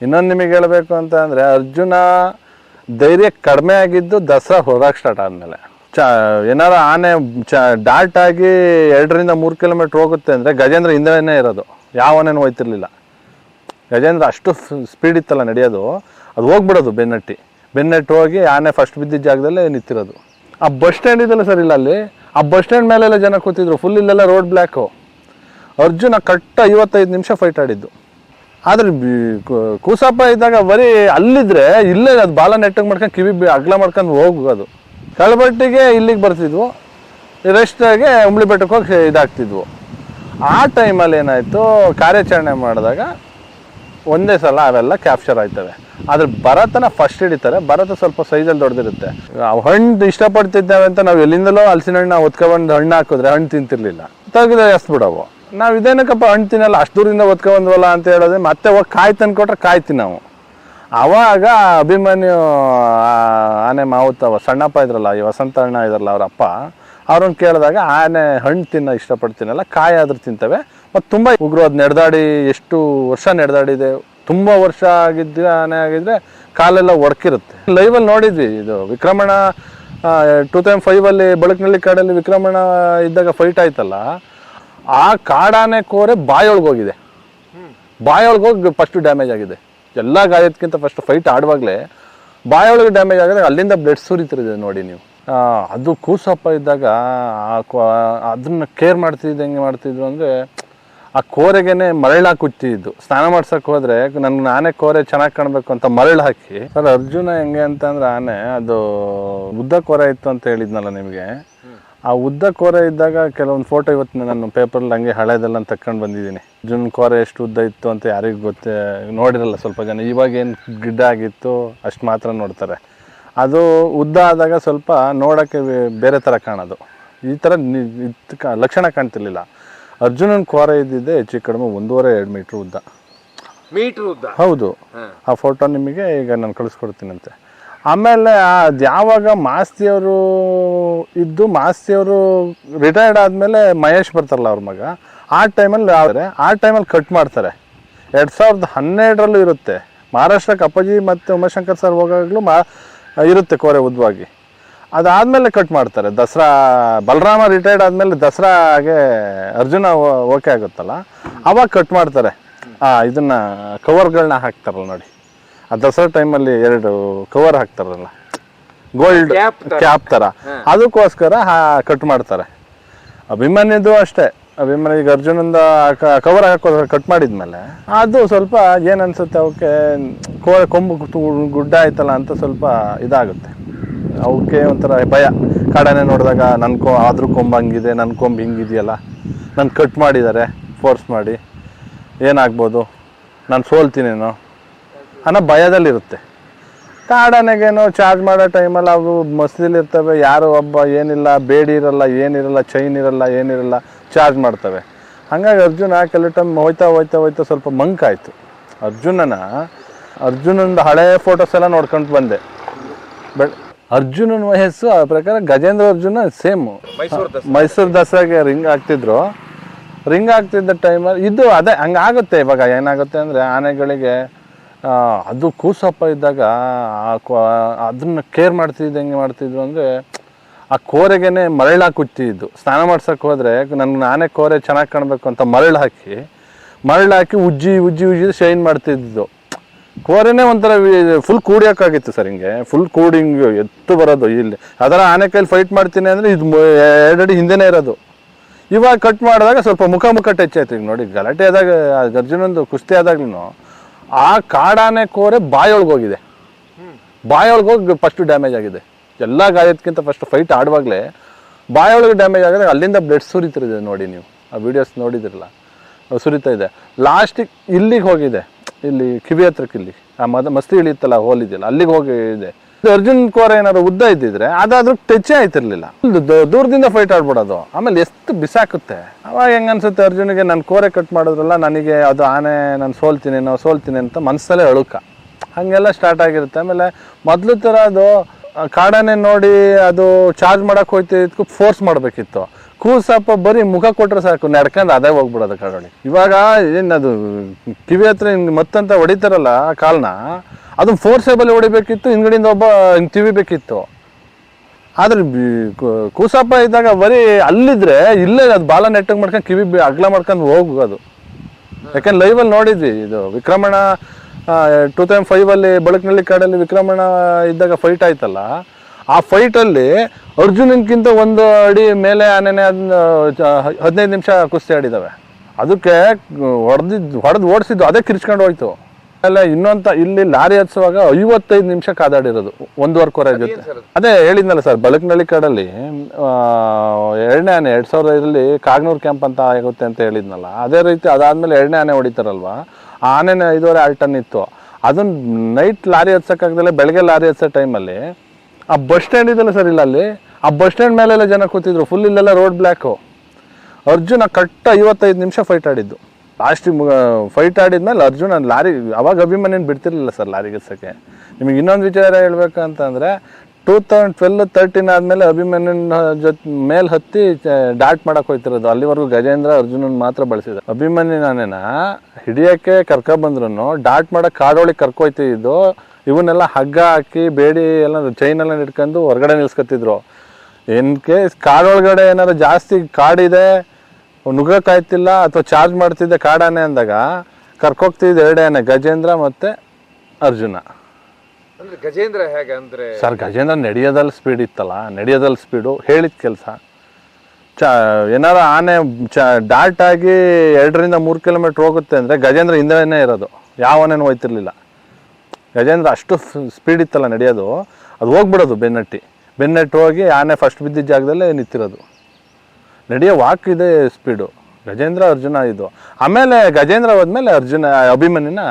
ಇನ್ನೊಂದು ನಿಮಗೆ ಹೇಳಬೇಕು ಅಂತ ಅಂದರೆ ಅರ್ಜುನ ಧೈರ್ಯ ಕಡಿಮೆ ಆಗಿದ್ದು ದಸರಾ ಹೋದಾಗ ಸ್ಟಾರ್ಟ್ ಆದಮೇಲೆ. ಚ, ಏನಾರ ಆನೆ ಚ, ಡಾಲ್ಟ್ ಆಗಿ ಎರಡರಿಂದ ಮೂರು ಕಿಲೋಮೀಟ್ರ್ ಹೋಗುತ್ತೆ ಅಂದರೆ ಗಜೇಂದ್ರ ಹಿಂದೆನೇ ಇರೋದು. ಯಾವ ಆನೆನೂ ಹೋಯ್ತಿರ್ಲಿಲ್ಲ. ಗಜೇಂದ್ರ ಅಷ್ಟು ಸ್ಪೀಡ್ ಇತ್ತಲ್ಲ ನಡೆಯೋದು. ಅದು ಹೋಗ್ಬಿಡೋದು ಬೆನ್ನಟ್ಟಿ. ಬೆನ್ನಟ್ಟು ಹೋಗಿ ಆನೆ ಫಸ್ಟ್ ಬಿದ್ದಿದ್ದ ಜಾಗದಲ್ಲೇ ನಿಂತಿರೋದು. ಆ ಬಸ್ ಸ್ಟ್ಯಾಂಡ್ ಇದೆಲ್ಲ ಸರ್ ಇಲ್ಲ ಅಲ್ಲಿ? ಆ ಬಸ್ ಸ್ಟ್ಯಾಂಡ್ ಮೇಲೆಲ್ಲ ಜನ ಕೂತಿದ್ರು. ಫುಲ್ ಇಲ್ಲೆಲ್ಲ ರೋಡ್ ಬ್ಲ್ಯಾಕು ಅರ್ಜುನ ಕಟ್ಟ ಐವತ್ತೈದು ನಿಮಿಷ ಫೈಟ್ ಆಡಿದ್ದು. ಆದ್ರೆ ಕೂಸಪ್ಪ ಇದ್ದಾಗ ಬರೀ ಅಲ್ಲಿದ್ರೆ ಇಲ್ಲೇ ಅದು ಬಾಲ ನೆಟ್ಟಗೆ ಮಾಡ್ಕೊಂಡು ಕಿವಿ ಅಗ್ಲ ಮಾಡ್ಕೊಂಡು ಹೋಗೋದು. ಕಳಬಟ್ಟಿಗೆ ಇಲ್ಲಿಗೆ ಬರ್ತಿದ್ವು. ರೆಸ್ಟಾಗೆ ಉಂಬಳಿ ಬೆಟ್ಟಕ್ಕೆ ಹೋಗಿ ಇದಾಗ್ತಿದ್ವು. ಆ ಟೈಮಲ್ಲಿ ಏನಾಯಿತು, ಕಾರ್ಯಾಚರಣೆ ಮಾಡಿದಾಗ ಒಂದೇ ಸಲ ಅವೆಲ್ಲ ಕ್ಯಾಪ್ಚರ್ ಆಯ್ತವೆ. ಆದ್ರೆ ಭರತನ ಫಸ್ಟ್ ಹಿಡಿತಾರೆ, ಭರತ ಸ್ವಲ್ಪ ಸೈಜಲ್ಲಿ ದೊಡ್ಡದಿರುತ್ತೆ. ಹಣ್ಣು ಇಷ್ಟಪಡ್ತಿದ್ದೇವೆ ಅಂತ ನಾವು ಎಲ್ಲಿಂದಲೋ ಹಲಸಿನ ಹಣ್ಣು ಒತ್ಕೊಬಂದು ಹಣ್ಣು ಹಾಕಿದ್ರೆ ಹಣ್ಣು ತಿಂತಿರ್ಲಿಲ್ಲ. ತೆಗೆದು ಎಸ್ಬಿಡವು. ನಾವು ಇದೇನಕ್ಕಪ್ಪ ಹಣ್ಣು ತಿನ್ನಲ್ಲ, ಅಷ್ಟು ದೂರದಿಂದ ಒತ್ಕೊಬಂದ್ವಲ್ಲ ಅಂತ ಹೇಳಿದ್ರೆ ಮತ್ತೆ ಹೋಗಿ ಕಾಯಿ ತಂದ್ಕೊಟ್ರೆ ಕಾಯಿ ನಾವು. ಅವಾಗ ಅಭಿಮನ್ಯು ಆನೆ ಮಾವುತ ಸಣ್ಣಪ್ಪ ಇದ್ರಲ್ಲ ಈ ವಸಂತ ಅಣ್ಣ ಇದ್ರಲ್ಲ ಅವ್ರ ಅಪ್ಪ ಅವ್ರನ್ನ ಕೇಳಿದಾಗ ಆನೆ ಹಣ್ಣು ತಿನ್ನ ಇಷ್ಟಪಡ್ತೀನಲ್ಲ ಕಾಯಿ ಆದ್ರೂ ತಿಂತವೆ. ಮತ್ತು ತುಂಬ ಉಗ್ರು ಅದು ನಡೆದಾಡಿ ಎಷ್ಟು ವರ್ಷ ನಡೆದಾಡಿದೆ ತುಂಬ ವರ್ಷ ಆಗಿದ್ದ ಆನೆ ಆಗಿದ್ರೆ ಕಾಲೆಲ್ಲ ಒಡ್ಕಿರುತ್ತೆ. ಲೈವಲ್ಲಿ ನೋಡಿದ್ವಿ ಇದು ವಿಕ್ರಮಣ ಟೂ ತೌಸಂಡ್ ಫೈವಲ್ಲಿ ಬಳಕನಹಳ್ಳಿ ಕಾಡಲ್ಲಿ ವಿಕ್ರಮಣ ಇದ್ದಾಗ ಫೈಟ್ ಆಯ್ತಲ್ಲ ಆ ಕಾಡಾನೆ ಕೋರೆ ಬಾಯೊಳಗೋಗಿದೆ ಬಾಯೊಳಗೋಗಿ ಫಸ್ಟ್ ಡ್ಯಾಮೇಜ್ ಆಗಿದೆ. ಎಲ್ಲ ಗಾಯದಕ್ಕಿಂತ ಫಸ್ಟ್ ಫೈಟ್ ಆಡುವಾಗಲೇ ಬಾಯೊಳಗೆ ಡ್ಯಾಮೇಜ್ ಆಗಿದೆ ಅಲ್ಲಿಂದ ಬ್ಲಡ್ ಸುರಿತಿರಿದೆ ನೋಡಿ ನೀವು. ಅದು ಕೂಸಪ್ಪ ಇದ್ದಾಗ ಅದನ್ನ ಕೇರ್ ಮಾಡ್ತಿದ್ದು ಹೆಂಗೆ ಮಾಡ್ತಿದ್ರು ಅಂದರೆ ಆ ಕೋರೆಗೆನೆ ಮರಳು ಹಾಕುತ್ತಿದ್ದು ಸ್ನಾನ ಮಾಡ್ಸಕ್ಕೆ ಹೋದ್ರೆ ನನ್ಗೆ ನಾನೇ ಕೋರೆ ಚೆನ್ನಾಗಿ ಕಾಣಬೇಕು ಅಂತ ಮರಳು ಹಾಕಿ. ಸರ್ ಅರ್ಜುನ ಹೆಂಗೆ ಅಂತ ಅಂದ್ರೆ ಆನೆ, ಅದು ಉದ್ದ ಕೋರೆ ಇತ್ತು ಅಂತ ಹೇಳಿದ್ನಲ್ಲ ನಿಮಗೆ? ಆ ಉದ್ದ ಕೋರೆ ಇದ್ದಾಗ ಕೆಲವೊಂದು ಫೋಟೋ ಇವತ್ತು ನಾನು ಪೇಪರಲ್ಲಿ ಹಂಗೆ ಹಳೇದೆಲ್ಲ ತಕ್ಕೊಂಡು ಬಂದಿದ್ದೀನಿ. ಜುನ್ ಕೋರೆ ಎಷ್ಟು ಉದ್ದ ಇತ್ತು ಅಂತ ಯಾರಿಗೂ ಗೊತ್ತೇ ನೋಡಿರಲ್ಲ ಸ್ವಲ್ಪ ಜನ. ಇವಾಗ ಏನು ಗಿಡ್ಡ ಆಗಿತ್ತು ಅಷ್ಟು ಮಾತ್ರ ನೋಡ್ತಾರೆ. ಅದು ಉದ್ದ ಆದಾಗ ಸ್ವಲ್ಪ ನೋಡೋಕ್ಕೆ ಬೇರೆ ಥರ ಕಾಣೋದು. ಈ ಥರ ಲಕ್ಷಣ ಕಾಣ್ತಿರ್ಲಿಲ್ಲ. ಅರ್ಜುನನ ಕೋರೆ ಇದ್ದಿದ್ದೆ ಹೆಚ್ಚು ಕಡಿಮೆ ಒಂದೂವರೆ ಎರಡು ಮೀಟ್ರ್ ಉದ್ದ. ಮೀಟ್ರ್ ಉದ್ದ? ಹೌದು. ಆ ಫೋಟೋ ನಿಮಗೆ ಈಗ ನಾನು ಕಳಿಸ್ಕೊಡ್ತೀನಂತೆ. ಆಮೇಲೆ ಯಾವಾಗ ಮಾಸ್ತಿಯವರು ಇದ್ದು ಮಾಸ್ತಿಯವರು ರಿಟೈರ್ಡ್ ಆದಮೇಲೆ ಮಹೇಶ್ ಬರ್ತಾರಲ್ಲ ಅವ್ರ ಮಗ, ಆ ಟೈಮಲ್ಲಿ ಆದರೆ, ಆ ಟೈಮಲ್ಲಿ ಕಟ್ ಮಾಡ್ತಾರೆ. ಎರಡು ಸಾವಿರದ ಹನ್ನೆರಡರಲ್ಲೂ ಇರುತ್ತೆ. ಮಹಾರಾಷ್ಟ್ರಕ್ಕೆ ಅಪ್ಪಾಜಿ ಮತ್ತು ಉಮಾಶಂಕರ್ ಸರ್ ಹೋಗಾಗಲೂ ಮಾ, ಇರುತ್ತೆ ಕೋರೆ ಉದ್ವಾಗಿ. ಅದಾದಮೇಲೆ ಕಟ್ ಮಾಡ್ತಾರೆ. ದಸರಾ, ಬಲರಾಮ ರಿಟೈರ್ಡ್ ಆದಮೇಲೆ ದಸರಾಗೆ ಅರ್ಜುನ ಓಕೆ ಆಗುತ್ತಲ್ಲ, ಅವಾಗ ಕಟ್ ಮಾಡ್ತಾರೆ. ಇದನ್ನ ಕವರ್ಗಳನ್ನ ಹಾಕ್ತಾರಲ್ಲ ನೋಡಿ. ಆ ದಸರಾ ಟೈಮಲ್ಲಿ ಎರಡು ಕವರ್ ಹಾಕ್ತಾರಲ್ಲ. ಗೋಲ್ಡ್ Cap ತರ. ಕ್ಯಾಪ್ ಥರ ಅದಕ್ಕೋಸ್ಕರ ಕಟ್ ಮಾಡ್ತಾರೆ. ಅಭಿಮನ್ಯದು ಅಷ್ಟೇ. ಅಭಿಮನ್ಯ ಈಗ ಅರ್ಜುನಂದ ಕವರ್ ಹಾಕೋ ಕಟ್ ಮಾಡಿದ್ಮೇಲೆ ಅದು ಸ್ವಲ್ಪ ಏನನ್ಸುತ್ತೆ ಅನ್ಸುತ್ತೆ ಅವಕ್ಕೆ ಕೋ ಕೊಂಬು ತು- ಗುಡ್ಡ ಆಯ್ತಲ್ಲ ಅಂತ ಸ್ವಲ್ಪ ಇದಾಗುತ್ತೆ. ಅವಕ್ಕೆ ಒಂಥರ ಭಯ. ಕಾಡನೆ ನೋಡಿದಾಗ ನನ್ನ ಕೊ ಆದ್ರೂ ಕೊಂಬು ಹಂಗಿದೆ ನನ್ನ ಕೊಂಬು ಹಿಂಗಿದೆಯಲ್ಲ. ನನ್ನ ಕಟ್ ಮಾಡಿದ್ದಾರೆ ಫೋರ್ಸ್ ಮಾಡಿ. ಏನಾಗ್ಬೋದು? ನಾನು ಸೋಲ್ತೀನೇನೋ ಅನ್ನೋ ಭಯದಲ್ಲಿರುತ್ತೆ. ಕಾಡನೆಗೇನು ಚಾರ್ಜ್ ಮಾಡೋ ಟೈಮಲ್ಲಿ ಅವು ಮಸ್ತಿಲಿ ಇರ್ತವೆ ಯಾರು ಒಬ್ಬ ಏನಿಲ್ಲ ಬೇಡಿ ಇರಲ್ಲ ಏನಿರಲ್ಲ ಚೈನ್ ಇರಲ್ಲ ಏನಿರಲ್ಲ ಚಾರ್ಜ್ ಮಾಡ್ತವೆ. ಹಾಗಾಗಿ ಅರ್ಜುನ ಕೆಲವು ಟೈಮ್ ಹೋಯ್ತಾ ಹೋಯ್ತಾ ಹೋಯ್ತಾ ಸ್ವಲ್ಪ ಮಂಕಾಯಿತು ಅರ್ಜುನನ ಅರ್ಜುನಂದು ಹಳೆಯ ಫೋಟೋಸ್ ಎಲ್ಲ ನೋಡ್ಕೊಂಡು ಬಂದೆ. ಬಟ್ ಅರ್ಜುನನ ವಯಸ್ಸು ಆ ಪ್ರಕಾರ ಗಜೇಂದ್ರ ಅರ್ಜುನ ಸೇಮು ಮೈಸೂರು ದಸರಾ. ಮೈಸೂರು ದಸರಾಗೆ ರಿಂಗ್ ಹಾಕ್ತಿದ್ರು. ರಿಂಗ್ ಆಗ್ತಿದ್ದ ಟೈಮಲ್ಲಿ ಇದು ಅದೇ ಹಂಗಾಗುತ್ತೆ ಇವಾಗ ಏನಾಗುತ್ತೆ ಅಂದರೆ ಆನೆಗಳಿಗೆ ಅದು ಕೂಸಪ್ಪ ಇದ್ದಾಗ ಅದನ್ನು ಕೇರ್ ಮಾಡ್ತಿದ್ದು, ಹೆಂಗೆ ಮಾಡ್ತಿದ್ರು ಅಂದರೆ ಆ ಕೋರೆಗೆನೆ ಮರಳು ಹಾಕುತ್ತಿದ್ದು ಸ್ನಾನ ಮಾಡ್ಸಕ್ಕೆ ಹೋದರೆ ನನಗೆ ನಾನೇ ಕೋರೆ ಚೆನ್ನಾಗಿ ಕಾಣಬೇಕು ಅಂತ ಮರಳು ಹಾಕಿ ಮರಳು ಹಾಕಿ ಉಜ್ಜಿ ಉಜ್ಜಿ ಉಜ್ಜಿ ಶೈನ್ ಮಾಡ್ತಿದ್ದು. ಕೋರೆನೇ ಒಂಥರ ಫುಲ್ ಕೂಡಿಯೋಕ್ಕಾಗಿತ್ತು ಸರ್ ಹಿಂಗೆ. ಫುಲ್ ಕೂಡಿಂಗ್ ಎತ್ತು ಬರೋದು ಇಲ್ಲಿ. ಅದರ ಆನೆ ಕೈಲಿ ಫೈಟ್ ಮಾಡ್ತೀನಿ ಅಂದರೆ ಇದು ಎರಡಡಿ ಹಿಂದೆನೇ ಇರೋದು. ಇವಾಗ ಕಟ್ ಮಾಡಿದಾಗ ಸ್ವಲ್ಪ ಮುಖ ಮುಖ ಟಚ್ ಆಯ್ತು. ಈಗ ನೋಡಿ ಗಲಾಟೆ ಆದಾಗ ಗರ್ಜನೊಂದು ಕುಸ್ತಿ ಆದಾಗ್ಲೂ ಆ ಕಾಡಾನೆ ಕೋರೆ ಬಾಯೊಳಗೋಗಿದೆ ಹೋಗಿದೆ. ಬಾಯೊಳಗೆ ಹೋಗಿ ಫಸ್ಟ್ ಡ್ಯಾಮೇಜ್ ಆಗಿದೆ. ಎಲ್ಲ ಗಾಯದಕ್ಕಿಂತ ಫಸ್ಟ್ ಫೈಟ್ ಆಡುವಾಗಲೇ ಬಾಯೊಳಗೆ ಡ್ಯಾಮೇಜ್ ಆಗಿದೆ. ಅಲ್ಲಿಂದ ಬ್ಲಡ್ ಸುರಿತಿರಿದೆ ನೋಡಿ ನೀವು. ಆ ವಿಡಿಯೋಸ್ ನೋಡಿದಿರಲ್ಲ. ಸುರಿತಾ ಇದೆ. ಲಾಸ್ಟಿಗೆ ಇಲ್ಲಿಗೆ ಹೋಗಿದೆ. ಇಲ್ಲಿ ಕಿವಿ ಹತ್ರಕ್ಕೆ ಇಲ್ಲಿ ಆ ಮದ ಮಸ್ತಿ ಇಳಿಯುತ್ತಲ್ಲ ಹೋಲ್ ಇದೆಯಲ್ಲ ಅಲ್ಲಿಗೆ ಹೋಗಿದೆ. ಇದು ಅರ್ಜುನ್ ಕೋರ ಏನಾದ್ರು ಉದ್ದ ಇದ್ದಿದ್ರೆ ಅದಾದ್ರೂ ಟಚ್ ಆಯ್ತಿರ್ಲಿಲ್ಲ. ದೂರದಿಂದ ಫೈಟ್ ಆಡ್ಬಿಡೋದು. ಆಮೇಲೆ ಎಷ್ಟು ಬಿಸಾಕುತ್ತೆ. ಅವಾಗ ಹೆಂಗ ಅನ್ಸುತ್ತೆ ಅರ್ಜುನಿಗೆ, ನಾನು ಕೋರೆ ಕಟ್ ಮಾಡಿದ್ರಲ್ಲ, ನನಗೆ ಅದು ಆನೆ, ನಾನು ಸೋಲ್ತೀನಿ, ನಾವು ಸೋಲ್ತೀನಿ ಅಂತ ಮನಸ್ಸಲ್ಲೇ ಅಳುಕ. ಹಂಗೆಲ್ಲ ಸ್ಟಾರ್ಟ್ ಆಗಿರುತ್ತೆ. ಆಮೇಲೆ ಮೊದಲು ಥರ ಅದು ಕಾಡಾನೆ ನೋಡಿ ಅದು ಚಾರ್ಜ್ ಮಾಡಕ್ ಹೋಯ್ತಿದ್ಕು ಫೋರ್ಸ್ ಮಾಡಬೇಕಿತ್ತು. ಕೂಸಪ್ಪ ಬರೀ ಮುಖ ಕೊಟ್ರೆ ಸಾಕು, ನಡ್ಕೊಂಡು ಅದೇ ಹೋಗ್ಬಿಡೋದು ಕಾಡೊಳಗೆ ಇವಾಗ ಏನದು ಕಿವಿ ಹತ್ರ ಹಿಂಗೆ ಮತ್ತಂತ ಹೊಡಿತಾರಲ್ಲ ಕಾಲ್ನ, ಅದು ಫೋರ್ಸೇಬಲ್ ಹೊಡಿಬೇಕಿತ್ತು, ಹಿಂದ್ಗಡೆಯಿಂದ ಒಬ್ಬ ಹಿಂಗೆ ತಿವಿಬೇಕಿತ್ತು. ಆದ್ರೆ ಕೂಸಪ್ಪ ಇದ್ದಾಗ ಬರೀ ಅಲ್ಲಿದ್ರೆ ಇಲ್ಲೇ ಅದು ಬಾಲ ನೆಟ್ಟಗೆ ಮಾಡ್ಕೊಂಡು ಕಿವಿ ಅಗ್ಲ ಮಾಡ್ಕೊಂಡು ಹೋಗೋದು ಯಾಕಂದ್ರೆ ಲೈವಲ್ಲಿ ನೋಡಿದ್ವಿ, ಇದು ವಿಕ್ರಮಣ ಟೂ ತೌಸಂಡ್ ಫೈವಲ್ಲಿ ಬಳಕ್ನಳ್ಳಿ ಕಾಡಲ್ಲಿ ವಿಕ್ರಮಣ ಇದ್ದಾಗ ಫೈಟ್ ಆಯ್ತಲ್ಲ ಆ ಫೈಟಲ್ಲಿ ಅರ್ಜುನನ್ಗಿಂತ ಒಂದು ಅಡಿ ಮೇಲೆ ಆನೆನೆ ಅದನ್ನ ಹದಿನೈದು ನಿಮಿಷ ಕುಸ್ತಿ ಆಡಿದಾವೆ. ಅದಕ್ಕೆ ಹೊಡೆದಿದ್ದು ಹೊಡೆದು ಓಡಿಸಿದ್ದು ಅದೇ ಕಿರ್ಚ್ಕೊಂಡು ಹೋಯ್ತು. ಆಮೇಲೆ ಇನ್ನೊಂತ ಇಲ್ಲಿ ಲಾರಿ ಹತ್ಸುವಾಗ ಐವತ್ತೈದು ನಿಮಿಷ ಕಾದಾಡಿರೋದು ಒಂದೂವರೆ ಕೊರೆ ಜೊತೆ. ಅದೇ? ಹೇಳಿದ್ನಲ್ಲ ಸರ್ ಬಳಕ್ನಳ್ಳಿ ಕಡಲ್ಲಿ ಎರಡನೇ ಆನೆ ಎರಡು ಸಾವಿರದ ಐದರಲ್ಲಿ ಕಾಗ್ನೂರ್ ಕ್ಯಾಂಪ್ ಅಂತ ಆಗುತ್ತೆ ಅಂತ ಹೇಳಿದ್ನಲ್ಲ ಅದೇ ರೀತಿ ಅದಾದಮೇಲೆ ಎರಡನೇ ಆನೆ ಹೊಡಿತಾರಲ್ವಾ? ಆ ಆನೆನ ಐದುವರೆ ಆಲ್ಟನ್ ಟನ್ ಇತ್ತು. ಅದನ್ನ ನೈಟ್ ಲಾರಿ ಹತ್ಸಕ್ಕಾಗ್ದಲೆ ಬೆಳಗ್ಗೆ ಲಾರಿ ಹತ್ಸೋ ಟೈಮಲ್ಲಿ ಆ ಬಸ್ ಸ್ಟ್ಯಾಂಡ್ ಇದೆಲ್ಲ ಸರ್ ಇಲ್ಲ ಅಲ್ಲಿ ಆ ಬಸ್ ಸ್ಟ್ಯಾಂಡ್ ಮೇಲೆಲ್ಲ ಜನ ಕೂತಿದ್ರು. ಫುಲ್ ಇಲ್ಲೆಲ್ಲ ರೋಡ್ ಬ್ಲ್ಯಾಕು ಅರ್ಜುನ ಕಟ್ಟ ಐವತ್ತೈದು ನಿಮಿಷ ಫೈಟ್ ಆಡಿದ್ದು. ಲಾಸ್ಟ್ ಫೈಟ್ ಆಡಿದ್ಮೇಲೆ ಅರ್ಜುನ ಲಾರಿ, ಅವಾಗ ಅಭಿಮನ್ಯನ ಬಿಡ್ತಿರ್ಲಿಲ್ಲ ಸರ್ ಲಾರಿ ಗೆಸಕ್ಕೆ ನಿಮಗೆ ಇನ್ನೊಂದು ವಿಚಾರ ಹೇಳ್ಬೇಕಂತಂದ್ರೆ ಟೂ ತೌಸಂಡ್ ಟ್ವೆಲ್ ತರ್ಟೀನ್ ಆದಮೇಲೆ ಅಭಿಮನ್ಯನ್ ಜೊತೆ, ಮೇಲೆ ಹತ್ತಿ ಡಾಟ್ ಮಾಡಕ್ಕೆ ಹೋಯ್ತಿರೋದು. ಅಲ್ಲಿವರೆಗೂ ಗಜೇಂದ್ರ ಅರ್ಜುನನ್ ಮಾತ್ರ ಬಳಸಿದ ನಾನೇನ ಹಿಡಿಯೋಕ್ಕೆ ಕರ್ಕೊಬಂದ್ರು ಡಾಟ್ ಮಾಡಕ್ಕೆ ಕಾಡೊಳಗೆ ಕರ್ಕೊಯ್ತಿದ್ದು ಇವನ್ನೆಲ್ಲ ಹಗ್ಗ ಹಾಕಿ ಬೇಡಿ ಎಲ್ಲ ಚೈನ್ ಎಲ್ಲ ಇಟ್ಕೊಂಡು ಹೊರಗಡೆ ನಿಲ್ಸ್ಕೊತಿದ್ರು. ಇನ್ ಕೇಸ್ ಕಾಡೊಳಗಡೆ ಏನಾದ್ರು ಜಾಸ್ತಿ ಕಾಡಿದೆ ನುಗ್ಗಕ್ಕಾಯ್ತಿಲ್ಲ ಅಥವಾ ಚಾರ್ಜ್ ಮಾಡ್ತಿದ್ದೆ ಕಾಡಾನೆ ಅಂದಾಗ ಕರ್ಕೋಗ್ತಿದ್ದ ಎರಡೇನೆ ಗಜೇಂದ್ರ ಮತ್ತೆ ಅರ್ಜುನ. ಅಂದ್ರೆ ಗಜೇಂದ್ರ ಹೇಗೆ ಅಂದ್ರೆ ಸರ್ ಗಜೇಂದ್ರ ನಡೆಯೋದಲ್ಲಿ ಸ್ಪೀಡ್ ಇತ್ತಲ್ಲ ನಡೆಯೋದಲ್ಲಿ ಸ್ಪೀಡು ಹೇಳಿದ ಕೆಲಸ. ಚ ಏನಾರ ಆನೆ ಚ ಡಾಟಾಗಿ ಆಗಿ ಎರಡರಿಂದ ಮೂರು ಕಿಲೋಮೀಟ್ರ್ ಹೋಗುತ್ತೆ ಅಂದರೆ ಗಜೇಂದ್ರ ಹಿಂದೆನೇ ಇರೋದು ಯಾವ ಆನೆನೂ ಹೋಯ್ತಿರ್ಲಿಲ್ಲ. ಗಜೇಂದ್ರ ಅಷ್ಟು ಸ್ಪೀಡ್ ಇತ್ತಲ್ಲ ನಡೆಯೋದು, ಅದು ಹೋಗ್ಬಿಡೋದು ಬೆನ್ನಟ್ಟಿ. ಬೆನ್ನಟ್ಟು ಹೋಗಿ ಆನೆ ಫಸ್ಟ್ ಬಿದ್ದಿದ್ದ ಜಾಗದಲ್ಲೇ ನಿಂತಿರೋದು. ನಡೆಯೋ ವಾಕ್ ಇದೆ ಸ್ಪೀಡು ಗಜೇಂದ್ರ, ಅರ್ಜುನ ಇದು. ಆಮೇಲೆ ಗಜೇಂದ್ರ ಹೋದ್ಮೇಲೆ ಅರ್ಜುನ, ಅಭಿಮನ್ಯನ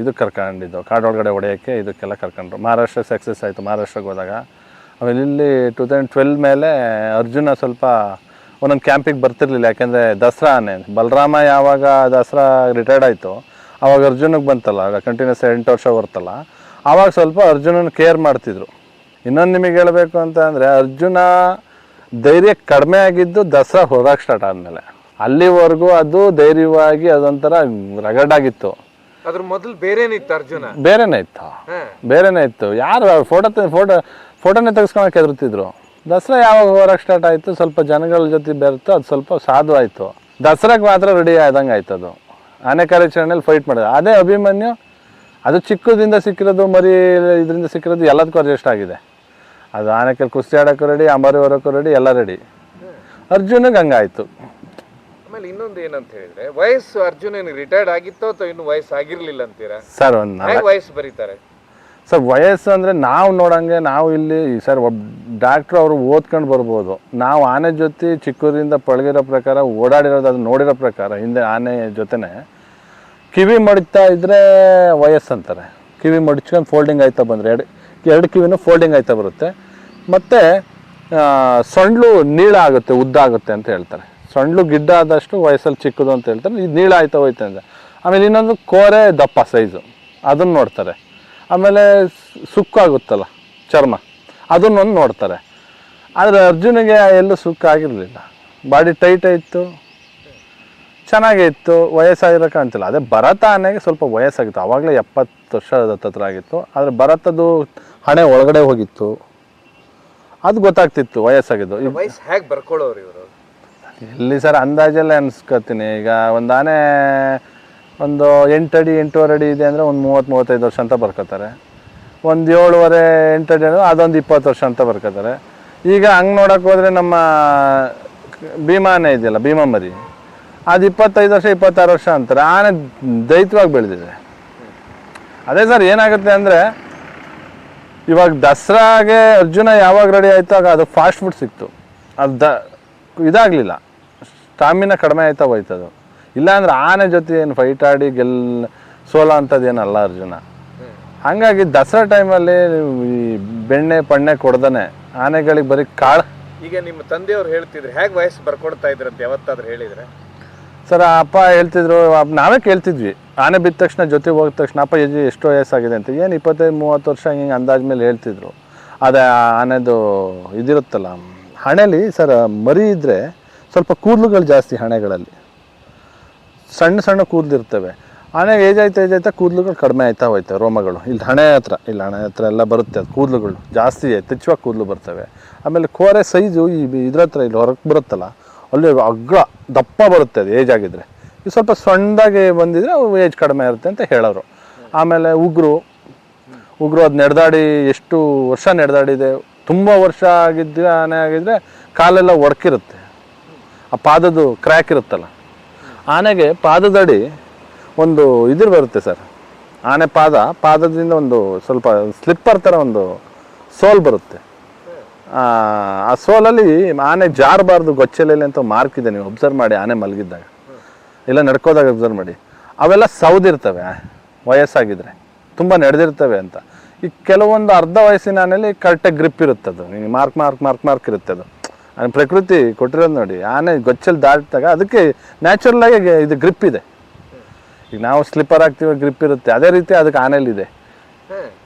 ಇದು ಇದಕ್ಕೆ ಕರ್ಕೊಂಡಿದ್ದು. ಕಾಡೊಳಗಡೆ ಹೊಡೆಯೋಕ್ಕೆ ಇದಕ್ಕೆಲ್ಲ ಕರ್ಕೊಂಡ್ರು. ಮಹಾರಾಷ್ಟ್ರ ಸಕ್ಸಸ್ ಆಯಿತು ಮಹಾರಾಷ್ಟ್ರಕ್ಕೆ ಹೋದಾಗ. ಆಮೇಲೆ ಇಲ್ಲಿ ಟೂ ತೌಸಂಡ್ ಟ್ವೆಲ್ ಮೇಲೆ ಅರ್ಜುನ ಸ್ವಲ್ಪ ಒಂದೊಂದು ಕ್ಯಾಂಪಿಗೆ ಬರ್ತಿರ್ಲಿಲ್ಲ. ಯಾಕೆಂದರೆ ದಸರಾ ಆನೆ. ಬಲರಾಮ ಯಾವಾಗ ದಸರಾ ರಿಟೈರ್ಡ್ ಆಯಿತು. ಆವಾಗ ಅರ್ಜುನಿಗೆ ಬಂತಲ್ಲ ಆಗ ಕಂಟಿನ್ಯೂಸ್ ಎಂಟು ವರ್ಷ ಬರ್ತಲ್ಲ ಆವಾಗ ಸ್ವಲ್ಪ ಅರ್ಜುನನ ಕೇರ್ ಮಾಡ್ತಿದ್ರು. ಇನ್ನೊಂದು ನಿಮಗೆ ಹೇಳಬೇಕು ಅಂತ ಅಂದರೆ ಅರ್ಜುನ ಧೈರ್ಯ ಕಡಿಮೆ ಆಗಿದ್ದು ದಸರಾ ಹೋದಾಗ ಸ್ಟಾರ್ಟ್ ಆದಮೇಲೆ. ಅಲ್ಲಿವರೆಗೂ ಅದು ಧೈರ್ಯವಾಗಿ ಅದೊಂಥರ ರಗಡಾಗಿತ್ತು. ಅದ್ರ ಮೊದಲು ಬೇರೆನಿತ್ತು ಅರ್ಜುನ? ಬೇರೆನೇ ಇತ್ತು? ಬೇರೆನೇ ಇತ್ತು. ಯಾರು ಫೋಟೋ ಫೋಟೋ ಫೋಟೋನೇ ತೆಗೆಸ್ಕೊಳಕ್ಕೆ ಹೆದರ್ತಿದ್ರು. ದಸರಾ ಯಾವಾಗ ಹೋರಾಕ್ ಸ್ಟಾರ್ಟ್ ಆಯಿತು? ಸ್ವಲ್ಪ ಜನಗಳ ಜೊತೆ ಬೆರೆತು ಅದು ಸ್ವಲ್ಪ ಸಾಧು ಆಯಿತು ದಸರಾಗೆ ಮಾತ್ರ ರೆಡಿ ಆದಂಗೆ ಆಯ್ತು ಅದು ಆನೆ ಕಾರ್ಯಾಚರಣೆಯಲ್ಲಿ ಫೈಟ್ ಮಾಡಿದ. ಅದೇ ಅಭಿಮನ್ಯು ಅದು ಚಿಕ್ಕದಿಂದ ಸಿಕ್ಕಿರೋದು ಮರಿ ಇದರಿಂದ ಸಿಕ್ಕಿರೋದು ಎಲ್ಲದಕ್ಕೂ ಅಡ್ಜಸ್ಟ್ ಆಗಿದೆ. ಅದು ಆನೆಕಲ್ಲಿ ಕುಸ್ತಿ ಆಡೋಕ್ಕೂ ರೆಡಿ ಅಂಬಾರಿ ಹೊರಕ್ಕೂ ರೆಡಿ ಎಲ್ಲ ರೆಡಿ ಅರ್ಜುನಿಗೆ ಹಂಗಾಯ್ತು ಆಮೇಲೆ ಇನ್ನೊಂದು ಏನಂತ ಹೇಳಿದ್ರೆ ವಯಸ್ಸು ಅರ್ಜುನ ರಿಟೈರ್ಡ್ ಆಗಿತ್ತೋ ಅಥವಾ ಇನ್ನು ವಯಸ್ಸು ಆಗಿರಲಿಲ್ಲ ಅಂತೀರಾ ಸರ್ ಒಂದು ವಯಸ್ಸು ಬರೀತಾರೆ. ಸರ್ ವಯಸ್ಸು ಅಂದರೆ ನಾವು ನೋಡಂಗೆ ನಾವು ಇಲ್ಲಿ ಸರ್ ಒಬ್ಬ ಡಾಕ್ಟ್ರು ಅವರು ಓದ್ಕೊಂಡು ಬರ್ಬೋದು. ನಾವು ಆನೆ ಜೊತೆ ಚಿಕ್ಕೂರಿಂದ ಪಳಗಿರೋ ಪ್ರಕಾರ ಓಡಾಡಿರೋದು ಅದು ನೋಡಿರೋ ಪ್ರಕಾರ ಹಿಂದೆ ಆನೆ ಜೊತೆನೆ. ಕಿವಿ ಮಡಿತಾ ಇದ್ರೆ ವಯಸ್ಸು ಅಂತಾರೆ. ಕಿವಿ ಮಡಿಚ್ಕೊಂಡು ಫೋಲ್ಡಿಂಗ್ ಆಯ್ತಾ ಬಂದರೆ, ಎರಡು ಎರಡು ಕಿವಿನೂ ಫೋಲ್ಡಿಂಗ್ ಆಯ್ತಾ ಬರುತ್ತೆ. ಮತ್ತು ಸೊಂಡ್ಲು ನೀಳ ಆಗುತ್ತೆ, ಉದ್ದ ಆಗುತ್ತೆ ಅಂತ ಹೇಳ್ತಾರೆ. ಸೊಂಡ್ಲು ಗಿಡ್ಡ ಆದಷ್ಟು ವಯಸ್ಸಲ್ಲಿ ಚಿಕ್ಕದು ಅಂತ ಹೇಳ್ತಾರೆ. ಇದು ನೀಳ ಆಯ್ತಾ ಹೋಯ್ತು ಅಂತ ಆಮೇಲೆ ಇನ್ನೊಂದು ಕೋರೆ ದಪ್ಪ ಸೈಜು. ಅದನ್ನು ನೋಡ್ತಾರೆ. ಆಮೇಲೆ ಸುಕ್ಕಾಗುತ್ತಲ್ಲ ಚರ್ಮ. ಅದನ್ನೊಂದು ನೋಡ್ತಾರೆ. ಆದರೆ ಅರ್ಜುನಿಗೆ ಎಲ್ಲೂ ಸುಕ್ಕಾಗಿರಲಿಲ್ಲ ಬಾಡಿ ಟೈಟ್ ಇತ್ತು ಚೆನ್ನಾಗೇ ಇತ್ತು ವಯಸ್ಸಾಗಿರೋ ಕಾಣ್ತಿಲ್ಲ. ಅದೇ ಭರತ ಆನೆಗೆ ಸ್ವಲ್ಪ ವಯಸ್ಸಾಗಿತ್ತು. ಆವಾಗಲೇ ಎಪ್ಪತ್ತು ವರ್ಷದ ಹತ್ರ ಆಗಿತ್ತು. ಆದರೆ ಭರತದ್ದು ಹಣೆ ಒಳಗಡೆ ಹೋಗಿತ್ತು. ಅದು ಗೊತ್ತಾಗ್ತಿತ್ತು ವಯಸ್ಸಾಗಿದ್ದು. ವಯಸ್ಸು ಹೇಗೆ ಬರ್ಕೊಳ್ಳೋರು ಇವರು? ಎಲ್ಲಿ ಸರ್ ಅಂದಾಜಲ್ಲೇ ಅನ್ಸ್ಕೊತೀನಿ. ಈಗ ಒಂದು ಆನೆ ಒಂದು ಎಂಟಡಿ ಎಂಟೂವರೆ ಅಡಿ ಇದೆ ಅಂದರೆ ಒಂದು ಮೂವತ್ತು ಮೂವತ್ತೈದು ವರ್ಷ ಅಂತ ಬರ್ಕೋತಾರೆ. ಒಂದು ಏಳುವರೆ ಎಂಟು ಅಡಿ ಅಂದರೆ ಅದೊಂದು ಇಪ್ಪತ್ತು ವರ್ಷ ಅಂತ ಬರ್ಕೋತಾರೆ. ಈಗ ಹಂಗೆ ನೋಡೋಕೆ ಹೋದರೆ ನಮ್ಮ ಭೀಮಾನೇ ಇದೆಯಲ್ಲ ಭೀಮಾ ಮರಿ. ಅದು ಇಪ್ಪತ್ತೈದು ವರ್ಷ, ಇಪ್ಪತ್ತಾರು ವರ್ಷ ಅಂತಾರೆ. ಆನೆ ದೈತ್ಯವಾಗಿ ಬೆಳೆದಿದೆ. ಅದೇ ಸರ್, ಏನಾಗುತ್ತೆ ಅಂದರೆ, ಇವಾಗ ದಸರಾಗೆ ಅರ್ಜುನ ಯಾವಾಗ ರೆಡಿ ಆಯಿತು ಆಗ ಅದು ಫಾಸ್ಟ್ ಫುಡ್ ಸಿಕ್ತು. ಅದು ದ, ಇದಾಗಲಿಲ್ಲ. ಸ್ಟಾಮಿನ ಕಡಿಮೆ ಆಯ್ತಾ ಹೋಯ್ತು ಹೋಯ್ತದು. ಇಲ್ಲಾಂದ್ರೆ ಆನೆ ಜೊತೆ ಏನು ಫೈಟ್ ಆಡಿ ಗೆಲ್, ಸೋಲ ಅಂಥದ್ದು ಏನಲ್ಲ ಅರ್ಜುನ. ಹಂಗಾಗಿ ದಸರಾ ಟೈಮಲ್ಲಿ ಈ ಬೆಣ್ಣೆ, ಪಣ್ಣೆ ಕೊಡ್ದಾನೆ. ಆನೆಗಳಿಗೆ ಬರೀ ಕಾಳು. ಈಗ ನಿಮ್ಮ ತಂದೆಯವ್ರು ಹೇಳ್ತಿದ್ರು, ಹೇಗೆ ವಯಸ್ಸು ಬರ್ಕೊಡ್ತಾ ಇದ್ರಂತೆ, ಯಾವತ್ತಾದ್ರೂ ಹೇಳಿದ್ರೆ? ಸರ್ ಅಪ್ಪ ಹೇಳ್ತಿದ್ರು ನಾವೇ ಕೇಳ್ತಿದ್ವಿ. ಆನೆ ಬಿದ್ದ ತಕ್ಷಣ, ಜೊತೆ ಹೋಗಿದ ತಕ್ಷಣ, ಅಪ್ಪ, ಎಜಿ, ಎಷ್ಟು ವಯಸ್ಸಾಗಿದೆ ಅಂತ. ಏನು ಇಪ್ಪತ್ತೈದು, ಮೂವತ್ತು ವರ್ಷ ಹಿಂಗೆ ಅಂದಾಜ ಮೇಲೆ ಹೇಳ್ತಿದ್ರು. ಅದೇ ಆನೆದು ಇದಿರುತ್ತಲ್ಲ, ಹಣೆಲಿ ಸರ್, ಮರಿ ಇದ್ದರೆ ಸ್ವಲ್ಪ ಕೂದಲುಗಳು ಜಾಸ್ತಿ ಹಣೆಗಳಲ್ಲಿ. ಸಣ್ಣ ಸಣ್ಣ ಕೂದಲಿರ್ತವೆ. ಆನೆಗೆ ಏಜ್ ಆಯ್ತಾ ಕೂದಲುಗಳು ಕಡಿಮೆ ಆಯ್ತಾ ಹೋಯ್ತವೆ, ರೋಮಗಳು. ಇಲ್ಲಿ ಹಣೆ ಹತ್ರ, ಇಲ್ಲಿ ಹಣೆ ಹತ್ರ ಎಲ್ಲ ಬರುತ್ತೆ ಅದು, ಕೂದಲುಗಳು ಜಾಸ್ತಿ ತೆಚ್ಚುವ ಕೂದಲು ಬರ್ತವೆ. ಆಮೇಲೆ ಕೋರೆ ಸೈಜು ಈ ಇದ್ರ ಹತ್ರ ಇಲ್ಲಿ ಹೊರಗೆ ಬರುತ್ತಲ್ಲ ಅಲ್ಲಿ ಅಗ್ರ ದಪ್ಪ ಬರುತ್ತೆ ಅದು ಏಜ್ ಆಗಿದ್ರೆ. ಇದು ಸ್ವಲ್ಪ ಸಣ್ಣದಾಗಿ ಬಂದಿದ್ರೆ ಏಜ್ ಕಡಿಮೆ ಇರುತ್ತೆ ಅಂತ ಹೇಳೋರು. ಆಮೇಲೆ ಉಗ್ರು. ಉಗ್ರು ಅದು ನಡೆದಾಡಿ ಎಷ್ಟು ವರ್ಷ ನಡೆದಾಡಿದೆ? ತುಂಬ ವರ್ಷ ಆಗಿದ್ದ ಆನೆ ಆಗಿದ್ರೆ ಕಾಲೆಲ್ಲ ಒಡಕಿರುತ್ತೆ. ಆ ಪಾದದ್ದು ಕ್ರ್ಯಾಕ್ ಇರುತ್ತಲ್ಲ. ಆನೆಗೆ ಪಾದದಡಿ ಒಂದು ಇದ್ರ ಬರುತ್ತೆ ಸರ್. ಆನೆ ಪಾದ ಪಾದದಿಂದ ಒಂದು ಸ್ವಲ್ಪ ಸ್ಲಿಪ್ಪರ್ ಥರ ಒಂದು ಸೋಲ್ ಬರುತ್ತೆ. ಆ ಸೋಲಲ್ಲಿ ಆನೆ ಜಾರಬಾರ್ದು ಗೊಚ್ಚಲಲ್ಲಿ ಅಂತ ಮಾರ್ಕ್ ಇದೆ ನೀವು ಅಬ್ಸರ್ವ್ ಮಾಡಿ ಆನೆ ಮಲಗಿದ್ದಾಗ. ಇಲ್ಲ ನಡ್ಕೋದಾಗ ಅಬ್ಸರ್ವ್ ಮಾಡಿ. ಅವೆಲ್ಲ ಸೌದಿರ್ತವೆ ವಯಸ್ಸಾಗಿದ್ರೆ. ತುಂಬ ನಡೆದಿರ್ತವೆ ಅಂತ. ಈ ಕೆಲವೊಂದು ಅರ್ಧ ವಯಸ್ಸಿನ ಆನೆಯಲ್ಲಿ ಕರೆಕ್ಟಾಗಿ ಗ್ರಿಪ್ ಇರುತ್ತೆ ಅದು. ನಿಮಗೆ ಮಾರ್ಕ್ ಮಾರ್ಕ್ ಮಾರ್ಕ್ ಮಾರ್ಕ್ ಇರುತ್ತೆ ಅದು. ಪ್ರಕೃತಿ ಕೊಟ್ಟಿರೋದು ನೋಡಿ ಆನೆ ಗೊಚ್ಚಲ್ಲಿ ದಾಟಿದಾಗ ಅದಕ್ಕೆ ನ್ಯಾಚುರಲ್ ಆಗಿ ಇದು ಗ್ರಿಪ್ ಇದೆ. ಈಗ ನಾವು ಸ್ಲಿಪ್ಪರ್ ಹಾಕ್ತೀವಿ ಗ್ರಿಪ್ ಇರುತ್ತೆ. ಅದೇ ರೀತಿ ಅದಕ್ಕೆ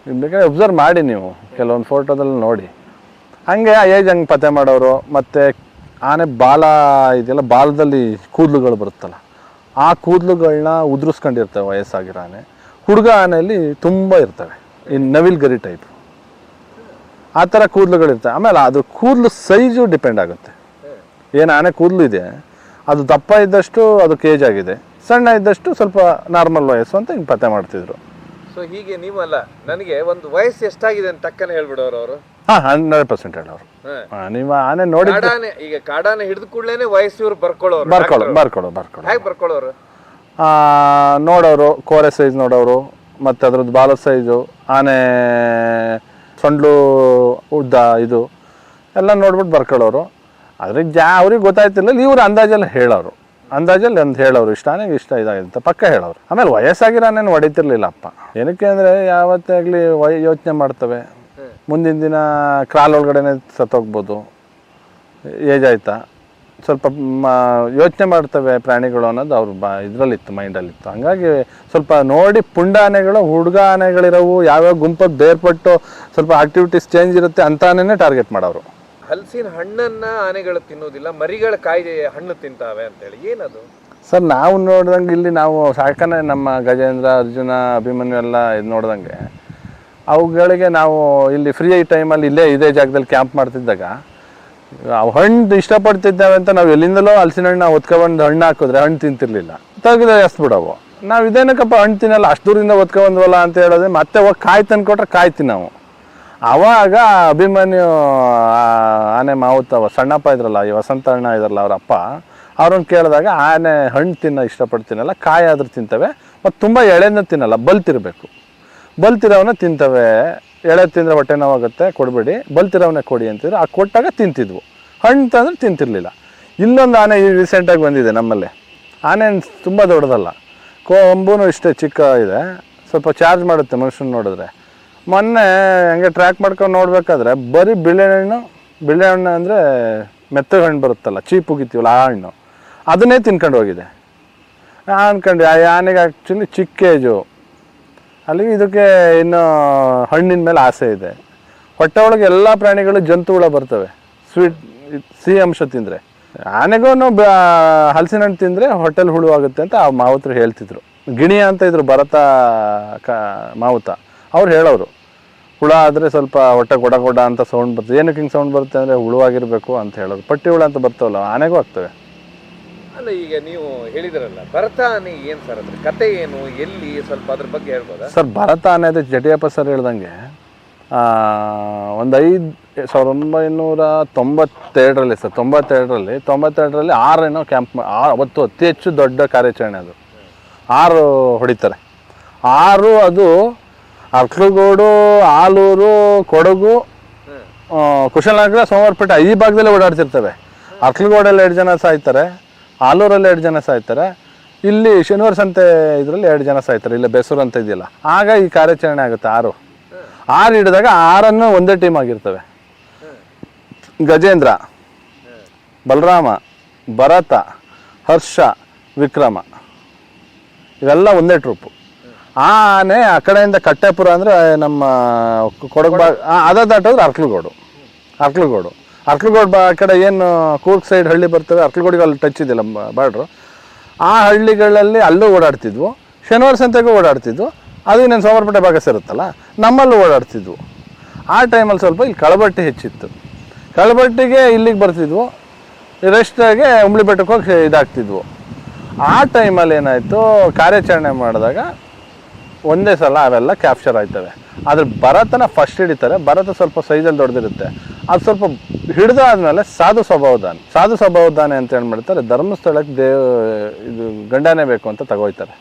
ನೀವು ಬೇಕಾದ್ರೆ ಅಬ್ಸರ್ವ್ ಮಾಡಿ ನೀವು. ಕೆಲವೊಂದು ಫೋಟೋದಲ್ಲಿ ನೋಡಿ. ಹಂಗೆ ಏಜ್ ಹಂಗೆ ಪತ್ತೆ ಮಾಡೋರು, ಮತ್ತು ಆನೆ ಬಾಲ ಇದೆಯಲ್ಲ, ಬಾಲದಲ್ಲಿ ಕೂದಲುಗಳು ಬರುತ್ತಲ್ಲ, ಆ ಕೂದಲುಗಳನ್ನ ಉದುರಿಸ್ಕೊಂಡಿರ್ತವೆ ವಯಸ್ಸಾಗಿರೋ ಆನೆ. ಹುಡುಗ ಆನೆಯಲ್ಲಿ ತುಂಬ ಇರ್ತವೆ, ಈ ನವಿಲ್ ಗರಿ ಟೈಪ್. ಆ ಥರ ಕೂದಲುಗಳಿರ್ತವೆ ಆಮೇಲೆ ಅದು ಕೂದಲು ಸೈಜು ಡಿಪೆಂಡ್ ಆಗುತ್ತೆ. ಏನು ಆನೆ ಕೂದಲು ಇದೆ, ಅದು ದಪ್ಪ ಇದ್ದಷ್ಟು ಅದು ಕೇಜ್ ಆಗಿದೆ, ಸಣ್ಣ ಇದ್ದಷ್ಟು ಸ್ವಲ್ಪ ನಾರ್ಮಲ್ ವಯಸ್ಸು ಅಂತ ಹಿಂಗೆ ಪತ್ತೆ ಮಾಡ್ತಿದ್ರು. ಸೊ ಹೀಗೆ ನೀವಲ್ಲ, ನನಗೆ ಒಂದು ವಯಸ್ಸು ಎಷ್ಟಾಗಿದೆ ಅಂತ ಟಕ್ಕನೆ ಹೇಳ್ಬಿಡೋರು ಅವರು. ಹಾಂ ಹಂಡ್ರೆಡ್ ಪರ್ಸೆಂಟ್ ಹೇಳೋರು. ಆ, ನೀವು ಆನೆ ನೋಡಿ ಕಾಡಾನೆ ಈಗ ಕಾಡಾನೆ ಹಿಡಿದು ಕೂಡಲೇನೆ ವಯಸ್ಸು ಇವ್ರು ಬರ್ಕೊಳ್ಳೋರು ಬರ್ಕೊಳ್ಳೋ ಬರ್ಕೊಳ್ಳೋ ಬರ್ಕೊಳ್ಳೋ ಹೇಗೆ ಬರ್ಕೊಳ್ಳೋರು ಆ, ನೋಡೋರು ಕೋರೆ ಸೈಜ್ ನೋಡೋರು ಮತ್ತು ಅದ್ರದ್ದು ಬಾಲ ಸೈಜು ಆನೆ ಸೊಂಡ್ಲು ಉದ್ದ ಇದು ಎಲ್ಲ ನೋಡ್ಬಿಟ್ಟು ಬರ್ಕೊಳ್ಳೋರು ಅದ್ರಿಗೆ ಜಾ ಅವ್ರಿಗೆ ಗೊತ್ತಾಯ್ತಿಲ್ಲ ಇವ್ರು ಅಂದಾಜಲ್ಲಿ ಹೇಳೋರು. ಅಂದಾಜಲ್ಲಿ ಒಂದು ಹೇಳೋರು ಇಷ್ಟ ಆನೆಗೆ ಇಷ್ಟ ಇದಾಗಿದೆ ಅಂತ ಪಕ್ಕ ಹೇಳೋರು. ಆಮೇಲೆ ವಯಸ್ಸಾಗಿರೋ ಆನೆನ ಹೊಡಿತಿರ್ಲಿಲ್ಲ ಅಪ್ಪ ಏನಕ್ಕೆ ಅಂದರೆ ಯಾವತ್ತೇ ಆಗಲಿ ವಯ ಯೋಚನೆ ಮಾಡ್ತವೆ. ಮುಂದಿನ ದಿನ ಕ್ರಾಲ್ ಒಳಗಡೆನೆ ಸತ್ತೋಗ್ಬೋದು ಏಜ್ ಆಯ್ತಾ? ಸ್ವಲ್ಪ ಯೋಚನೆ ಮಾಡ್ತವೆ ಪ್ರಾಣಿಗಳು ಅನ್ನೋದು ಅವ್ರ ಬ ಇದರಲ್ಲಿತ್ತು ಮೈಂಡಲ್ಲಿತ್ತು ಹಂಗಾಗಿ ಸ್ವಲ್ಪ ನೋಡಿ ಪುಂಡ ಆನೆಗಳು ಹುಡುಗ ಆನೆಗಳಿರೋವು ಯಾವ್ಯಾವ ಗುಂಪು ಬೇರ್ಪಟ್ಟು ಸ್ವಲ್ಪ ಆಕ್ಟಿವಿಟೀಸ್ ಚೇಂಜ್ ಇರುತ್ತೆ ಅಂತಾನೇ ಟಾರ್ಗೆಟ್ ಮಾಡೋರು ಹಲಸಿನ ಹಣ್ಣನ್ನ ಆನೆಗಳು ತಿನ್ನೋದಿಲ್ಲ ಮರಿಗಳ ಕಾಯಿ ಹಣ್ಣು ತಿಂತಾವೆ ಅಂತೇಳಿ. ಏನದು? ಸರ್ ನಾವು ನೋಡ್ದಂಗೆ ಇಲ್ಲಿ ನಾವು ಸಾಕನೆ ನಮ್ಮ ಗಜೇಂದ್ರ ಅರ್ಜುನ ಅಭಿಮನ್ಯು ಎಲ್ಲ ಇದು ನೋಡ್ದಂಗೆ ಅವುಗಳಿಗೆ ನಾವು ಇಲ್ಲಿ ಫ್ರೀ ಟೈಮಲ್ಲಿ ಇಲ್ಲೇ ಇದೇ ಜಾಗದಲ್ಲಿ ಕ್ಯಾಂಪ್ ಮಾಡ್ತಿದ್ದಾಗ ಹಣ್ಣು ಇಷ್ಟಪಡ್ತಿದ್ದಾವೆ ಅಂತ ನಾವು ಎಲ್ಲಿಂದಲೋ ಹಲಸಿನ ಹಣ್ಣು ಒತ್ಕೊಬಂದು ಹಣ್ಣು ಹಾಕಿದ್ರೆ ಹಣ್ಣು ತಿಂತಿರ್ಲಿಲ್ಲ. ಎಸ್ ಎಸ್ಬಿಡವು ನಾವು ಇದೇನಕ್ಕಪ್ಪ ಹಣ್ಣು ತಿನ್ನಲ್ಲ, ಅಷ್ಟು ದೂರದಿಂದ ಒತ್ಕೊಬಂದ್ವಲ್ಲ ಅಂತ ಹೇಳಿದ್ರೆ ಮತ್ತೆ ಹೋಗಿ ಕಾಯಿ ತಂದ್ಕೊಟ್ರೆ ಕಾಯಿ ನಾವು ಅವಾಗ ಅಭಿಮನ್ಯು ಆನೆ ಮಾವುತವ ಸಣ್ಣಪ್ಪ ಇದ್ರಲ್ಲ, ಈ ವಸಂತ ಅಣ್ಣ ಇದ್ರಲ್ಲ ಅವ್ರ ಅಪ್ಪ, ಅವ್ರನ್ನ ಕೇಳಿದಾಗ ಆನೆ ಹಣ್ಣು ತಿನ್ನ ಇಷ್ಟಪಡ್ತೀನಲ್ಲ, ಕಾಯಿ ಆದ್ರೂ ತಿಂತವೆ, ಮತ್ತು ತುಂಬ ಎಳೆನ ತಿನ್ನಲ್ಲ, ಬಲ್ತಿರಬೇಕು. ಬಲ್ತಿರೋವನ್ನ ತಿಂತವೆ. ಎಳೆ ತಿಂದರೆ ಹೊಟ್ಟೆ ನೋವಾಗುತ್ತೆ ಕೊಡಬೇಡಿ. ಬಲ್ತಿರೋವನ್ನೇ ಕೊಡಿ ಅಂತಿದ್ರು. ಆ ಕೊಟ್ಟಾಗ ತಿಂತಿದ್ವು. ಹಣ್ಣು ತಂದರೆ ತಿಂತಿರಲಿಲ್ಲ. ಇನ್ನೊಂದು ಆನೆ ಈ ರೀಸೆಂಟಾಗಿ ಬಂದಿದೆ ನಮ್ಮಲ್ಲಿ. ಆನೆ ತುಂಬ ದೊಡ್ಡದಲ್ಲ. ಕೊಂಬೂ ಇಷ್ಟೇ ಚಿಕ್ಕ ಇದೆ. ಸ್ವಲ್ಪ ಚಾರ್ಜ್ ಮಾಡುತ್ತೆ ಮನುಷ್ಯನ ನೋಡಿದ್ರೆ. ಮೊನ್ನೆ ಹಂಗೆ ಟ್ರ್ಯಾಕ್ ಮಾಡ್ಕೊಂಡು ನೋಡಬೇಕಾದ್ರೆ ಬರೀ ಬಿಳೆಹಣ್ಣು ಬಿಳೆಹಣ್ಣು ಅಂದರೆ ಮೆತ್ತಗೆ ಹಣ್ಣು ಬರುತ್ತಲ್ಲ, ಚೀಪ್ ಉಗಿತೀವಲ್ಲ ಆ ಹಣ್ಣು. ಅದನ್ನೇ ತಿನ್ಕೊಂಡು ಹೋಗಿದೆ. ಅನ್ಕೊಂಡೆ ಆ ಆನೆಗೆ ಆ್ಯಕ್ಚುಲಿ ಚಿಕ್ಕ ಏಜು ಅಲ್ಲಿ ಇದಕ್ಕೆ ಇನ್ನು ಹಣ್ಣಿನ ಮೇಲೆ ಆಸೆ ಇದೆ. ಹೊಟ್ಟೆ ಒಳಗೆ ಎಲ್ಲ ಪ್ರಾಣಿಗಳು ಜಂತುಗಳು ಬರ್ತವೆ. ಸ್ವೀಟ್ ಸಿಹಿ ಅಂಶ ತಿಂದರೆ. ಆನೆಗೂ ಬ ಹಲಸಿನ ಹಣ್ಣು ತಿಂದರೆ ಹೊಟ್ಟೆಲಿ ಹುಳು ಆಗುತ್ತೆ ಅಂತ ಆ ಮಾವುತರು ಹೇಳ್ತಿದ್ರು. ಗಿಣಿಯ ಅಂತ ಇದ್ರು ಭರತ, ಕ, ಮಾವುತ. ಅವ್ರು ಹೇಳೋರು, ಹುಳ ಆದರೆ ಸ್ವಲ್ಪ ಹೊಟ್ಟೆ ಗೊಡ ಗೊಡ ಅಂತ ಸೌಂಡ್ ಬರ್ತದೆ. ಏನಕ್ಕೆ ಹಿಂಗೆ ಸೌಂಡ್ ಬರುತ್ತೆ ಅಂದರೆ ಹುಳುವಾಗಿರಬೇಕು ಅಂತ ಹೇಳೋರು. ಪಟ್ಟಿ ಹುಳ ಅಂತ ಬರ್ತವಲ್ಲ, ಆನೆಗೂ ಆಗ್ತವೆ. ಅಲ್ಲ ಈಗ ನೀವು ಹೇಳಿದ್ರಲ್ಲ ಭರತ ಏನು ಸರ್ ಅದ್ರ ಕತೆ ಏನು ಎಲ್ಲಿ ಸ್ವಲ್ಪ ಅದ್ರ ಬಗ್ಗೆ ಹೇಳ್ಬೋದಾ? ಸರ್ ಭರತ ಅನ್ನೋದು ಜಟಿಯಪ್ಪ ಸರ್ ಹೇಳ್ದಂಗೆ ಒಂದು ಐದು ಸಾವಿರದ ಒಂಬೈನೂರ ತೊಂಬತ್ತೆರಡರಲ್ಲಿ ಸರ್ ತೊಂಬತ್ತೆರಡರಲ್ಲಿ ತೊಂಬತ್ತೆರಡರಲ್ಲಿ ಆರೇನೋ ಕ್ಯಾಂಪ್ ಅವತ್ತು ಅತಿ ಹೆಚ್ಚು ದೊಡ್ಡ ಕಾರ್ಯಾಚರಣೆ ಅದು. ಆರು ಹೊಡಿತಾರೆ. ಆರು ಅದು ಅರ್ಕಲಗೋಡು ಆಲೂರು ಕೊಡಗು ಕುಶಾಲನಗರ ಸೋಮವಾರಪೇಟೆ ಈ ಭಾಗದಲ್ಲೇ ಓಡಾಡ್ತಿರ್ತವೆ. ಅರ್ಕಲಗೋಡಲ್ಲಿ ಎರಡು ಜನ ಸಾಯ್ತಾರೆ. ಆಲೂರಲ್ಲಿ ಎರಡು ಜನ ಸಾಯ್ತಾರೆ. ಇಲ್ಲಿ ಶನಿವಾರ ಸಂತೆ ಇದರಲ್ಲಿ ಎರಡು ಜನ ಸಾಯ್ತಾರೆ. ಇಲ್ಲ ಬೆಸೂರು ಅಂತ ಇದೆಯಲ್ಲ. ಆಗ ಈ ಕಾರ್ಯಾಚರಣೆ ಆಗುತ್ತೆ ಆರು. ಆರು ಹಿಡಿದಾಗ ಆರನ್ನು ಒಂದೇ ಟೀಮ್ ಆಗಿರ್ತವೆ. ಗಜೇಂದ್ರ, ಬಲರಾಮ, ಭರತ, ಹರ್ಷ, ವಿಕ್ರಮ. ಇವೆಲ್ಲ ಒಂದೇ ಟ್ರೂಪು ಆನೆ ಆ ಕಡೆಯಿಂದ ಕಟ್ಟೆಪುರ ಅಂದರೆ ನಮ್ಮ ಕೊಡಗು ಅದ ದಾಟೋದ್ರೆ ಅರ್ಕಲಗೋಡು. ಅರ್ಕಲಗೋಡು. ಅರ್ಕಲಗೋಡು ಆ ಕಡೆ ಏನು ಕೂರ್ಗ್ ಸೈಡ್ ಹಳ್ಳಿ ಬರ್ತವೆ ಅರ್ಕಲ್ಗೋಡಿಗೆ ಅಲ್ಲಿ ಟಚ್ ಇದೆಯಲ್ಲ ಬಾರ್ಡ್ರು. ಆ ಹಳ್ಳಿಗಳಲ್ಲಿ ಅಲ್ಲೂ ಓಡಾಡ್ತಿದ್ವು, ಶನಿವಾರ ಸಂತೆಗೂ ಓಡಾಡ್ತಿದ್ವು, ಅದು ಇನ್ನೇನು ಸೋಮವಾರಪೇಟೆ ಭಾಗ ಸೇರುತ್ತಲ್ಲ, ನಮ್ಮಲ್ಲೂ ಓಡಾಡ್ತಿದ್ವು. ಆ ಟೈಮಲ್ಲಿ ಸ್ವಲ್ಪ ಇಲ್ಲಿ ಕಳಬಟ್ಟಿ ಹೆಚ್ಚಿತ್ತು. ಕಳಬಟ್ಟಿಗೆ ಇಲ್ಲಿಗೆ ಬರ್ತಿದ್ವು ರೆಸ್ಟಾಗೆ ಉಂಬಳಿ ಬೆಟ್ಟಕ್ಕೆ ಹೋಗಿ ಇದಾಗ್ತಿದ್ವು. ಆ ಟೈಮಲ್ಲಿ ಏನಾಯಿತು, ಕಾರ್ಯಾಚರಣೆ ಮಾಡಿದಾಗ ಒಂದೇ ಸಲ ಅವೆಲ್ಲ ಕ್ಯಾಪ್ಚರ್ ಆಯ್ತವೆ. ಆದರೆ ಭರತನ ಫಸ್ಟ್ ಹಿಡಿತಾರೆ, ಭರತ ಸ್ವಲ್ಪ ಸೈಜಲ್ಲಿ ದೊಡ್ಡದಿರುತ್ತೆ ಅದು ಸ್ವಲ್ಪ ಹಿಡಿದಾದ್ಮೇಲೆ ಸಾಧು ಸ್ವಭಾವದಾನೆ. ಸಾಧು ಸ್ವಭಾವದಾನೆ ಅಂತ ಏನು ಮಾಡ್ತಾರೆ? ಧರ್ಮಸ್ಥಳಕ್ಕೆ ದೇವ, ಇದು ಗಂಡನೇ ಬೇಕು ಅಂತ ತಗೋಯ್ತಾರೆ.